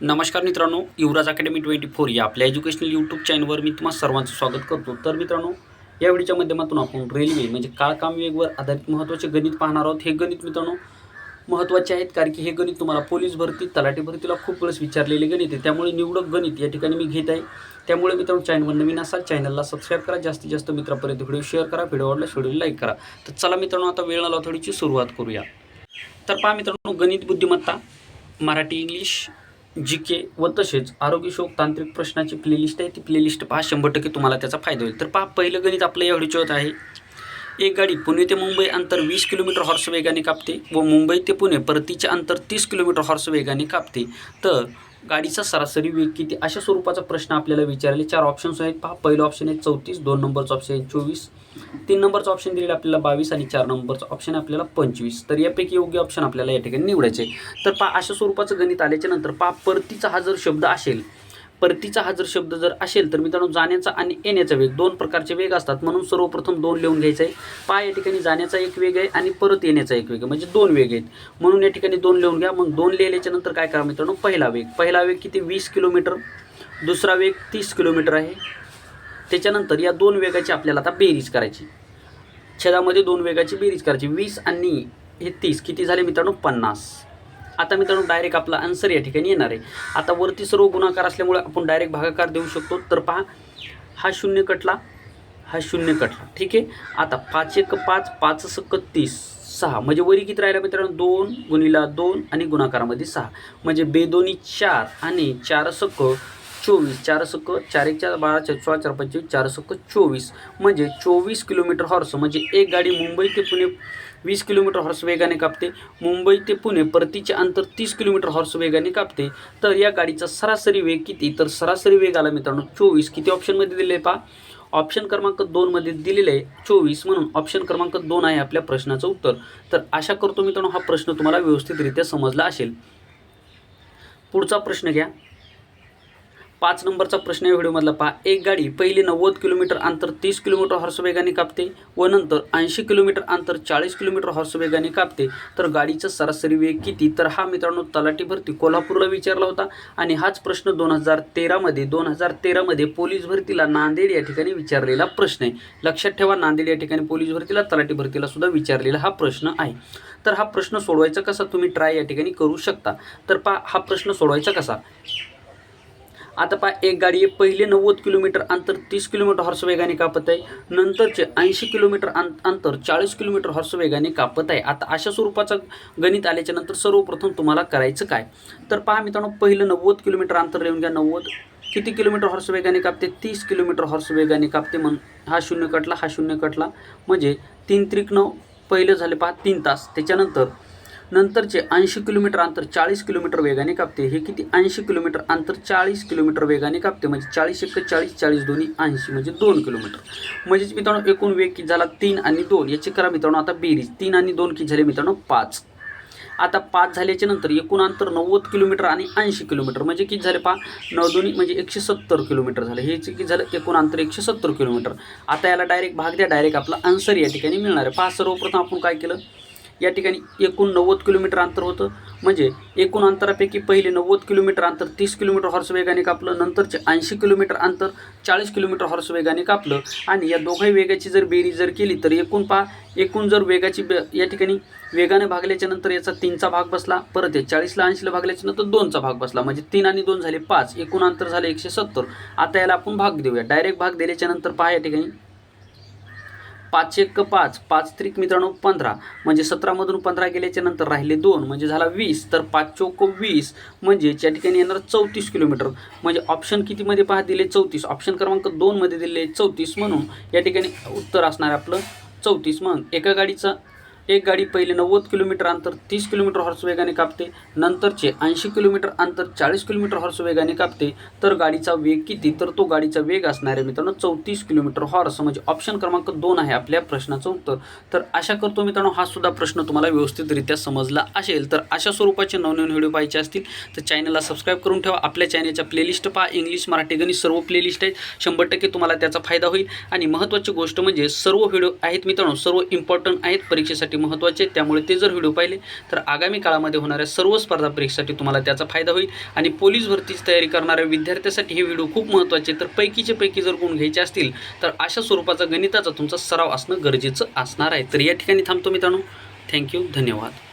नमस्कार मित्रांनो युवराज academy twenty four या आपल्या एज्युकेशनल यूट्यूब चॅनलवर मी तुम्हाला सर्वांचं स्वागत करतो. तर मित्रांनो या व्हिडिओच्या माध्यमातून आपण रेल्वे म्हणजे काळकाम वेगवर आधारित महत्त्वाचे गणित पाहणार आहोत. हे गणित मित्रांनो महत्त्वाचे आहेत कारण की हे गणित तुम्हाला पोलीस भरती तलाठी भरतीला खूप वेळेस विचारलेले गणित आहे. त्यामुळे निवडक गणित या ठिकाणी मी घेत आहे. त्यामुळे मित्रांनो चॅनलवर नवीन असाल चॅनलला सबस्क्राईब करा. जास्तीत जास्त मित्रापर्यंत व्हिडिओ शेअर करा. व्हिडिओ आवडला व्हिडिओ लाईक करा. तर चला मित्रांनो आता वेळ आला थोडीची सुरुवात करूया. तर पहा मित्रांनो गणित बुद्धिमत्ता मराठी इंग्लिश जी के व तसेच आरोग्यशोक तांत्रिक प्रश्नाची प्लेलिस्ट आहे. ती प्लेलिस्ट पहा शंभर टक्के तुम्हाला त्याचा फायदा होईल. तर पहा पहिलं गणित आपलं या होत आहे. एक गाडी पुणे ते मुंबई अंतर वीस किलोमीटर हॉर्स वेगाने कापते व मुंबई ते पुणे परतीचे अंतर तीस किलोमीटर हॉर्स वेगाने कापते. तर गाडीचा सरासरी वेग किती? अशा स्वरूपाचा प्रश्न आपल्याला विचारले चार ऑप्शन्स आहेत. पहा पहिलं ऑप्शन आहे चौतीस दोन नंबरचं ऑप्शन आहे चोवीस. तीन नंबरचं ऑप्शन दिलेलं आपल्याला बावीस आणि चार नंबरचं ऑप्शन आहे आपल्याला पंचवीस. तर यापैकी योग्य ऑप्शन आपल्याला या ठिकाणी निवडायचे आहे. तर पहा अशा स्वरूपाचं गणित आल्याच्यानंतर पहा परतीचा हा जर शब्द असेल परतीचा हा जर शब्द जर असेल तर मित्रांनो जाण्याचा आणि येण्याचा वेग दोन प्रकारचे वेग असतात. म्हणून सर्वप्रथम दोन लिहून घ्यायचं आहे. पहा या ठिकाणी जाण्याचा एक वेग आहे आणि परत येण्याचा एक वेग आहे. म्हणजे दोन वेग आहेत. म्हणून या ठिकाणी दोन लिहून घ्या. मग दोन लिहिल्याच्या नंतर काय करा मित्रांनो? पहिला वेग. पहिला वेग किती? वीस किलोमीटर. दुसरा वेग तीस किलोमीटर आहे. त्याच्यानंतर या दोन वेगाची आपल्याला आता बेरीज करायची. छेदामध्ये दोन वेगाची बेरीज करायची. वीस आणि हे तीस. किती झाले मित्रांनो? पन्नास. आता मित्रांनो डायरेक्ट आपला आन्सर या ठिकाणी येणार आहे. आता वरती सर्व गुणाकार असल्यामुळे आपण डायरेक्ट भागाकार देऊ शकतो. तर पहा हा शून्य कटला हा शून्य कटला. ठीक आहे? आता पाच एक पाच पाच सक तीस सहा. म्हणजे वरी किती राहिला मित्रांनो? दोन गुणिला दोन आणि गुणाकारामध्ये सहा. म्हणजे बेदोनी चार आणि चार सक चोवीस. चार सक चार एक चार बारा चार सोळा चार पंचवीस चार सक चोवीस. म्हणजे चोवीस किलोमीटर हॉर्स म्हणजे एक गाडी मुंबई ते पुणे वीस किलोमीटर हॉर्स वेगाने कापते. मुंबई ते पुणे परतीचे अंतर तीस किलोमीटर हॉर्स वेगाने कापते. तर या गाडीचा सरासरी वेग किती? तर सरासरी वेग आला मित्रांनो चोवीस. किती ऑप्शनमध्ये दिले पहा? ऑप्शन क्रमांक दोनमध्ये दिलेलं आहे चोवीस. म्हणून ऑप्शन क्रमांक दोन आहे आपल्या प्रश्नाचं उत्तर. तर आशा करतो मित्रांनो हा प्रश्न तुम्हाला व्यवस्थितरित्या समजला असेल. पुढचा प्रश्न घ्या. पाच नंबरचा प्रश्न या व्हिडिओमधला. पहा एक गाडी पहिली नव्वद किलोमीटर अंतर तीस किलोमीटर हॉर्सवेगाने कापते व नंतर ऐंशी किलोमीटर अंतर चाळीस किलोमीटर हॉर्सवेगाने कापते. तर गाडीचा सरासरी वेग किती? तर हा मित्रांनो तलाठी भरती कोल्हापूरला विचारला होता आणि हाच प्रश्न दोन हजार तेरामध्ये दोन हजार तेरामध्ये पोलीस भरतीला नांदेड या ठिकाणी विचारलेला प्रश्न आहे. लक्षात ठेवा नांदेड या ठिकाणी पोलीस भरतीला तलाठी भरतीला सुद्धा विचारलेला हा प्रश्न आहे. तर हा प्रश्न सोडवायचा कसा? तुम्ही ट्राय या ठिकाणी करू शकता. तर पहा हा प्रश्न सोडवायचा कसा? आता पहा एक गाडी आहे पहिले नव्वद किलोमीटर अंतर तीस किलोमीटर हॉर्स वेगाने कापत आहे. नंतरचे ऐंशी किलोमीटर अंतर चाळीस किलोमीटर हॉर्स वेगाने कापत आहे. आता अशा स्वरूपाचं गणित आल्याच्यानंतर सर्वप्रथम तुम्हाला करायचं काय? तर पहा मित्रांनो पहिलं नव्वद किलोमीटर अंतर लिहून घ्या. नव्वद किती किलोमीटर हॉर्स वेगाने कापते? तीस किलोमीटर हॉर्स वेगाने कापते म्हण हा शून्य कटला हा शून्य कटला. म्हणजे तीन त्रिक नऊ पहिलं झाले पहा तीन तास. त्याच्यानंतर नंतरचे ऐंशी किलोमीटर अंतर चाळीस किलोमीटर वेगाने कापते. हे किती? ऐंशी किलोमीटर अंतर चाळीस किलोमीटर वेगाने कापते. म्हणजे चाळीस एक चाळीस चाळीस दोन्ही ऐंशी म्हणजे दोन किलोमीटर. म्हणजेच मित्रांनो एकूण वेग किती झाला? तीन आणि दोन. याची करा मित्रांनो आता बेरीज. तीन आणि दोन किती झाले मित्रांनो? पाच. आता पाच झाल्याच्यानंतर एकूण अंतर नव्वद किलोमीटर आणि ऐंशी किलोमीटर. म्हणजे किती झाले पहा? नऊ दोन्ही म्हणजे एकशे सत्तर किलोमीटर झालं. हे किती झालं? एकूण अंतर एकशे सत्तर किलोमीटर. आता याला डायरेक्ट भाग द्या. डायरेक्ट आपला आन्सर या ठिकाणी मिळणार आहे. पहा सर्वप्रथम आपण काय केलं? या ठिकाणी एकूण नव्वद किलोमीटर अंतर होतं. म्हणजे एकूण अंतरापैकी पहिले नव्वद किलोमीटर अंतर तीस किलोमीटर हॉर्स वेगाने कापलं नंतरचे ऐंशी किलोमीटर अंतर चाळीस किलोमीटर हॉर्स वेगाने कापलं. आणि या दोघाही वेगाची जर बेरी जर केली तर एकूण पहा एकूण जर वेगाची बे या ठिकाणी वेगाने भागल्याच्या नंतर याचा तीनचा भाग बसला परत हे चाळीसला ऐंशीला भागल्याच्या नंतर दोनचा भाग बसला. म्हणजे तीन आणि दोन झाले पाच एकूण अंतर झाले एकशे सत्तर. आता याला आपण भाग देऊया. डायरेक्ट भाग दिल्याच्यानंतर पहा या ठिकाणी. पाच एक पाच पाच त्रिक मित्रांनो पंधरा. म्हणजे सतरामधून पंधरा गेल्याच्यानंतर राहिले दोन. म्हणजे झाला वीस तर पाच चौक वीस. म्हणजे या ठिकाणी येणार चौतीस किलोमीटर. म्हणजे ऑप्शन कितीमध्ये पहा दिले चौतीस. ऑप्शन क्रमांक दोनमध्ये दिले चौतीस म्हणून. या ठिकाणी उत्तर असणार आपलं चौतीस. मग एका गाडीचं एक गाडी पहिले नव्वद किलोमीटर अंतर तीस किलोमीटर हॉर्स वेगाने कापते नंतरचे ऐंशी किलोमीटर अंतर चाळीस किलोमीटर हॉर्स वेगाने कापते. तर गाडीचा वेग किती? तर तो गाडीचा वेग असणार आहे मित्रांनो चौतीस किलोमीटर हॉर्स म्हणजे ऑप्शन क्रमांक दोन आहे आपल्या प्रश्नाचं उत्तर. तर आशा करतो मित्रांनो हा सुद्धा प्रश्न तुम्हाला व्यवस्थितरित्या समजला असेल. तर अशा स्वरूपाचे नवनवीन व्हिडिओ पाहिजे असतील तर चॅनलला सबस्क्राईब करून ठेवा. आपल्या चॅनलच्या प्लेलिस्ट पहा. इंग्लिश मराठी गणित सर्व प्लेलिस्ट आहेत. शंभर टक्के तुम्हाला त्याचा फायदा होईल. आणि महत्त्वाची गोष्ट म्हणजे सर्व व्हिडिओ आहेत मित्रांनो सर्व इम्पॉर्टंट आहेत. परीक्षेसाठी परीक्षेसाठी महत्त्वाचे आहेत. त्यामुळे ते जर व्हिडिओ पाहिले तर आगामी काळामध्ये होणाऱ्या सर्व स्पर्धा परीक्षेसाठी तुम्हाला त्याचा फायदा होईल. आणि पोलीस भरतीची तयारी करणाऱ्या विद्यार्थ्यासाठी हे व्हिडिओ खूप महत्त्वाचे आहेत. तर पैकीचे पैकी जर गुण घ्यायचे असतील तर अशा स्वरूपाचा गणिताचा तुमचा सराव असणं गरजेचं असणार आहे. तर या ठिकाणी थांबतो मित्रांनो. थँक्यू धन्यवाद.